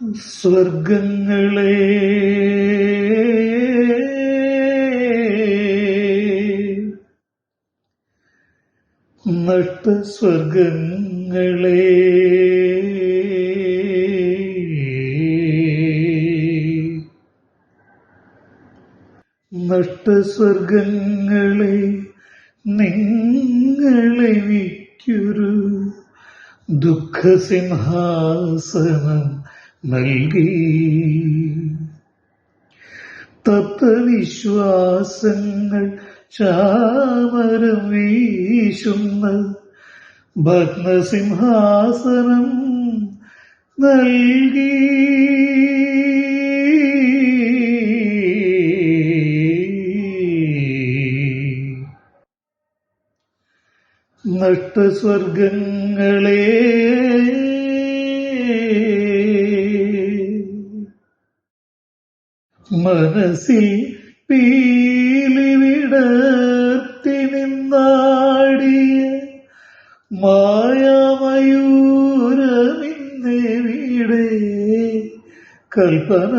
സ്വർഗങ്ങളെ നഷ്ട സ്വർഗങ്ങളെ നഷ്ടസ്വർഗങ്ങളെ നിങ്ങളെനിക്കൊരു ദുഃഖസിംഹാസനം. നൽകി. തത്വവിശ്വാസങ്ങൾ ചാമരം വീശുന്ന ഭഗ്നസിംഹാസനം നൽകി. നഷ്ടസ്വർഗങ്ങളെ മനസ്സിൽ പീലിവിടത്തി നിന്നാടി. മായാമയൂരമിന്നെവിടെ കൽപ്പന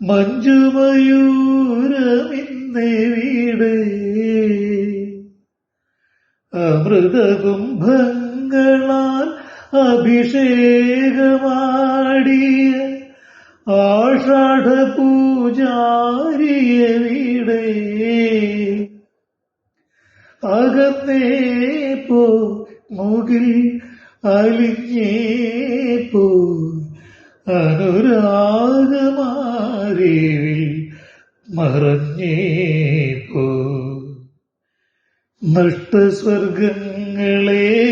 മഞ്ജുമയൂരമിന്നെവിടെ അമൃതകുംഭങ്ങളാൽ അഭിഷേകമാടിയ ആഷാഢ പൂജാരിയവിടെ അകത്തേ പോ മുകിൽ അലിഞ്ഞേ പോ. അനുരാഗമാരിവിൽ മറഞ്ഞേ പോ. നഷ്ടസ്വർഗങ്ങളെ